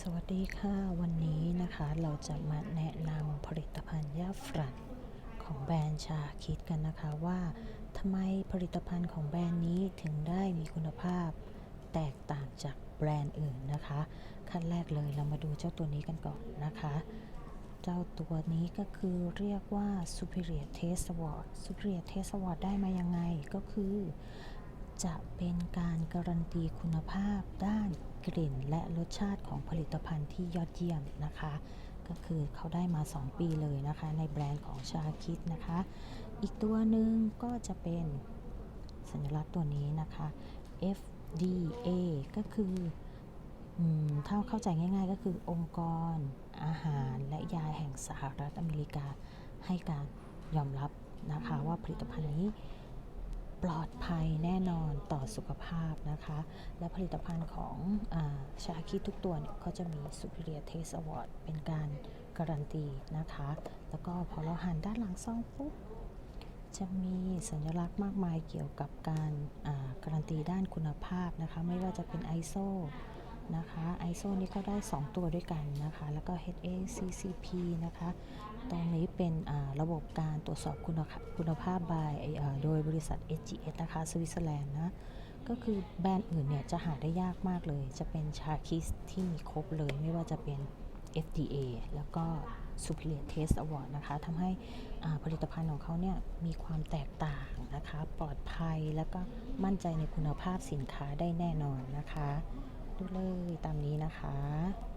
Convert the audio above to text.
สวัสดีค่ะวันนี้นะคะเราจะมาแนะนำผลิตภัณฑ์ยาฟรัดของแบรนด์ชาคิดกันนะคะว่าทำไมผลิตภัณฑ์ของแบรนด์นี้ถึงได้มีคุณภาพ แตกต่างจากแบรนด์อื่นนะคะ ขั้นแรกเลยเรามาดูเจ้าตัวนี้กันก่อนนะคะ เจ้าตัวนี้ก็คือเรียกว่า Superior Taste Award Superior Taste Award ได้มายังไงก็คือ จะเป็นการการันตีคุณภาพด้านกลิ่นและรสชาติของผลิตภัณฑ์ที่ยอดเยี่ยมนะคะ ก็คือเขาได้มา 2 ปีเลยนะคะ ในแบรนด์ของชาคิดนะคะ อีกตัวหนึ่งก็จะเป็นสัญลักษณ์ตัวนี้นะคะ FDA ก็คือถ้าเข้าใจง่ายๆ ก็คือองค์กรอาหารและยาแห่งสหรัฐอเมริกาให้การยอมรับนะคะว่าผลิตภัณฑ์นี้ ปลอดภัยแน่นอนต่อสุขภาพนะคะ และผลิตภัณฑ์ของอชาคิดทุกตัวเนี่ยเขาจะมี Superior Taste Award เป็นการการันตีนะคะ แล้วก็พอเราหันด้านหลังซองปุ๊บจะมีสัญลักษณ์มากมายเกี่ยวกับการการันตีด้านคุณภาพนะคะ ไม่ว่าจะเป็น ISO นะคะ ISO นี่ก็ได้ 2 ตัวด้วยกันนะคะ แล้วก็ HACCP นะคะ ตรงนี้เป็นระบบการตรวจสอบคุณภาคุณภาพ by เอ่อโดยบริษัท SGS นะคะ สวิตเซอร์แลนด์นะ ก็คือแบรนด์อื่นเนี่ยจะหาได้ยากมากเลย จะเป็นชาคิสที่มีครบเลย ไม่ว่าจะเป็น FDA แล้วก็ Superior Taste Award นะคะทำให้ผลิตภัณฑ์ของเขาเนี่ยมีความแตกต่างนะคะ ปลอดภัยแล้วก็มั่นใจในคุณภาพสินค้าได้แน่นอนนะคะ ดูเลยตามนี้นะคะ